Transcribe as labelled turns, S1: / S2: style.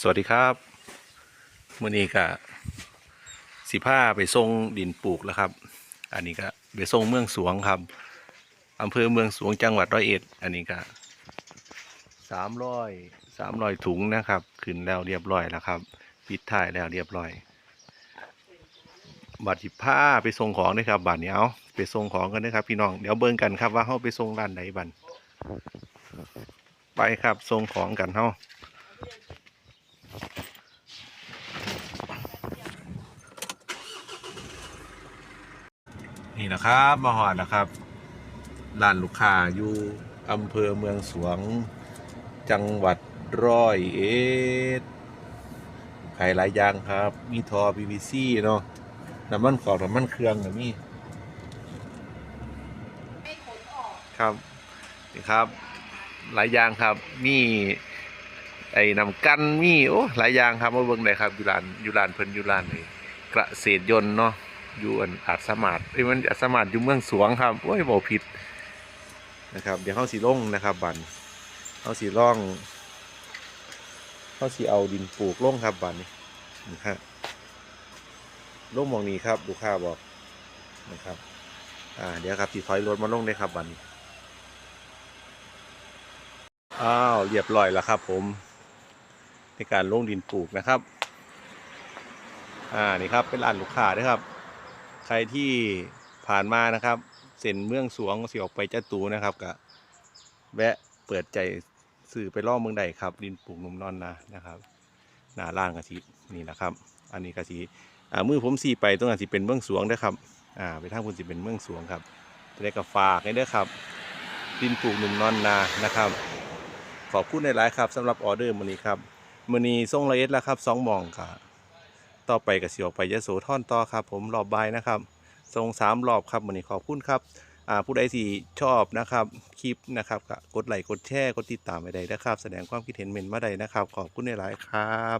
S1: สวัสดีครับมื่อนี้ก็สิผ้าไปส่งดินปลูกแล้วครับ อันนี้ก็ไปส่งเมืองสวงครับอำเภอเมืองสวงจังหวัดร้อยเอ็ด อันนี้ก็สามร้อยสามร้อยถุงนะครับ ขึ้นแล้วเรียบร้อยแล้วครับ ปิดท้ายแล้วเรียบร้อย บัตรสิผ้าไปส่งของด้วยครับบัตรนี้เอาไปส่งของกันนะครับ พี่น้องเดี๋ยวเบิ่งกันครับว่าเขาไปส่งร้านไหนบันไปครับส่งของกันเฮา นี่นะครับมาหอดนะครับร้านลูกค้าอยู่อำเภอเมืองสวง จังหวัดร้อยเอ็ดขายหลายอย่างครับ มีทอ PVC เนาะน้ำมันขอบน้ำมันเครื่องก็มีครับนี่ครับ หลายอย่างครับ มี ไอ้นำกันมีโอ้หลายอย่างครับมาเบิ่งได้ครับอยู่ร้านอยู่ร้านเพิ่นอยู่ร้านนี่กระเกษยนต์เนาะอยู่อันอาจสมารถเอ้มันอาจสมารถอยู่เมืองสวงครับโอ้ยบอกผิดนะครับเดี๋ยวเขาสีลงนะครับบันเขาสีร่องเขาสีเอาดินปลูกลงครับบันนี้นะฮะลงมองนี้ครับลูกค้าบอกนะครับอ่าเดี๋ยวครับสีถอยรถมาล่งได้ครับบันนี้อ้าวเรียบร้อยแล้วครับผม ในการลงดินปลูกนะครับ อ่านี่ครับเป็นร้านลูกค้านะครับ ใครที่ผ่านมานะครับเส้นเมืองสวงเสิออกไปจตูนะครับก็แวะเปิดใจสื่อไปล่อเมืองใดครับ ดินปลูกหนุ่มนอนนานะครับหน้าล่างกะทินี่นะครับ อันนี้กะทิอ่ามือผมสีไปตรงนั้นสิเป็นเมืองสวงเด้ครับอ่าไปทางคุณสิเป็นเมืองสวงครับจะได้กระฝากให้เด้อครับดินปลูกหนุ่มนอนนานะครับ ขอบคุณในหลายครับสำหรับออเดอร์มื้อนี้ครับ มื้อนี้ส่งละเอียดแล้วครับสองมองครับต่อไปกับสิออกไปยะโสธรต่อครับ ผมรอบบายนะครับส่งสามรอบครับวันนี้ขอบคุณครับอ่าผู้ใดที่ชอบนะครับคลิปนะครับก็กดไลค์กดแชร์กดติดตามไปได้นะครับ แสดงความคิดเห็นเมนมาได้นะครับ ขอบคุณในหลายครับ